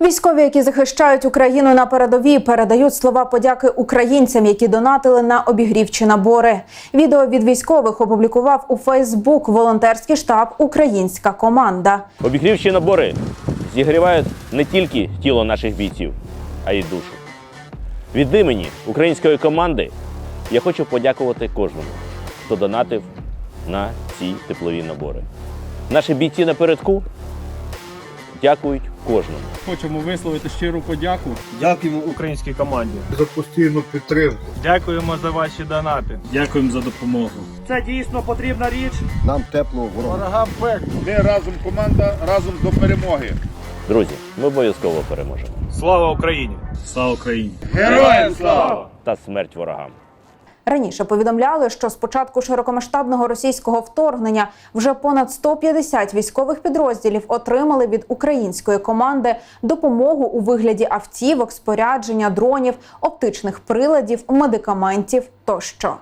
Військові, які захищають Україну на передовій, передають слова подяки українцям, які донатили на обігрівчі набори. Відео від військових опублікував у Фейсбук волонтерський штаб Українська команда. Обігрівчі набори зігрівають не тільки тіло наших бійців, а й душу. Від імені української команди я хочу подякувати кожному, хто донатив на ці теплові набори. Наші бійці напередку дякують кожному. Хочемо висловити щиру подяку. Дякуємо українській команді. за постійну підтримку. Дякуємо за ваші донати. Дякуємо за допомогу. Це дійсно потрібна річ. Нам тепло ворога. Ворогам пек. Ми разом команда, разом до перемоги. Друзі, ми обов'язково переможемо. Слава Україні! Слава Україні! Героям слава! Та смерть ворогам. Раніше повідомляли, що з початку широкомасштабного російського вторгнення вже понад 150 військових підрозділів отримали від української команди допомогу у вигляді автівок, спорядження, дронів, оптичних приладів, медикаментів тощо.